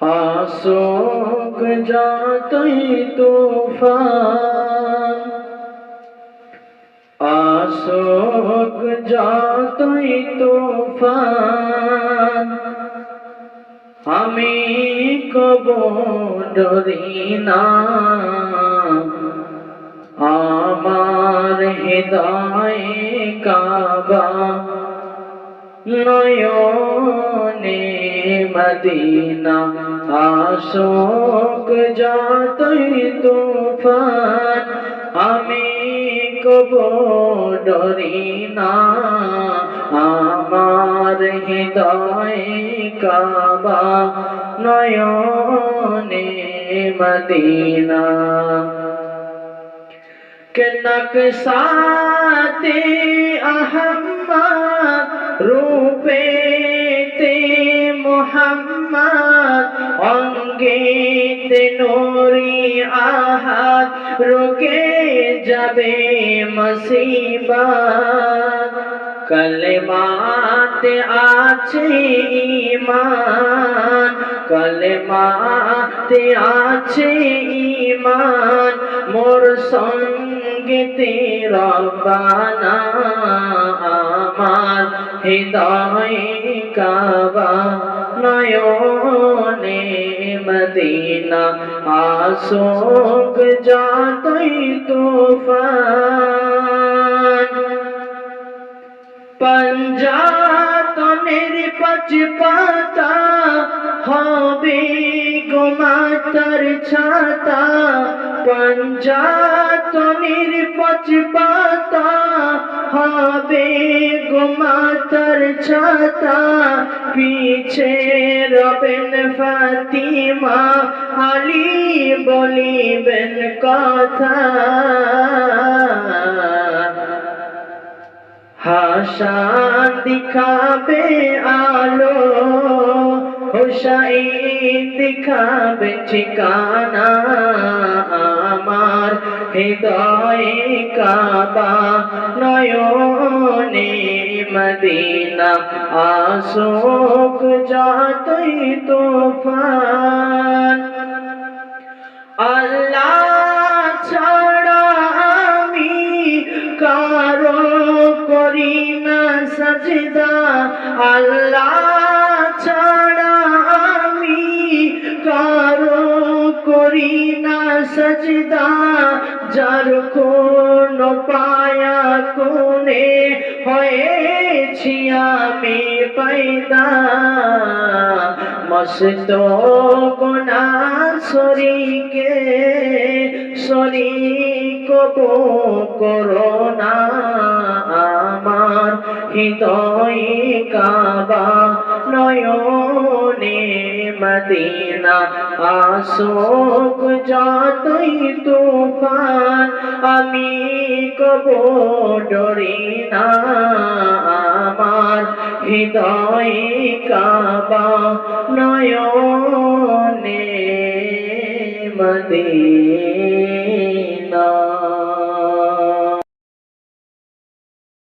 আসুক যতই তুফান। আসুক যতই আমি কব ডরি না আমার হৃদয়ে নয়নে মদিনা আশোক যাতই তুফান। আমি কব ডরি না আমার হৃদয় কাবা। নয়নে মদিনা। কেনক সাথে আহম্মা রূপে তে মোহাম্মদ অঙ্গে তে নোরি আহাত রুকে যাবে মসিবা। কলমাতে আছে ইমান কলমাতে আছে ইমান মোর সঙ্গ তেরা বানা আমার হৃদয় কাবা নয়নে মদিনা আসোক যাতই তুফান পঞ্জাতনের পচ পাতা হবে গোমাতার ছাতা পঞ্জাতনের পচ পাতা হবে গোমাতার ছাতা। পিছে রবেন ফাতিমা, আলী বলিবেন কথা। হাসান দিখাবে আলো, হুসাইন দিখাবে ঠিকানা। হৃদয়ে কাবা, নয়নে মদিনা। আসুক যতই তুফান। আল্লাহ ছাড়া আমি কারও করি না সজদা। আল্লাহ ছাড়া সজদা যার কোন পায়া কোনে হয়েছি আমি পাইদা মস্ত গোনা শরীকে শরীক করোনা আমার হৃদয় কাবা নয়নে মদিনা আসোক যতই তুফান, আমি কব ডরি না আমার হৃদয় কাবা নয়নে मदीना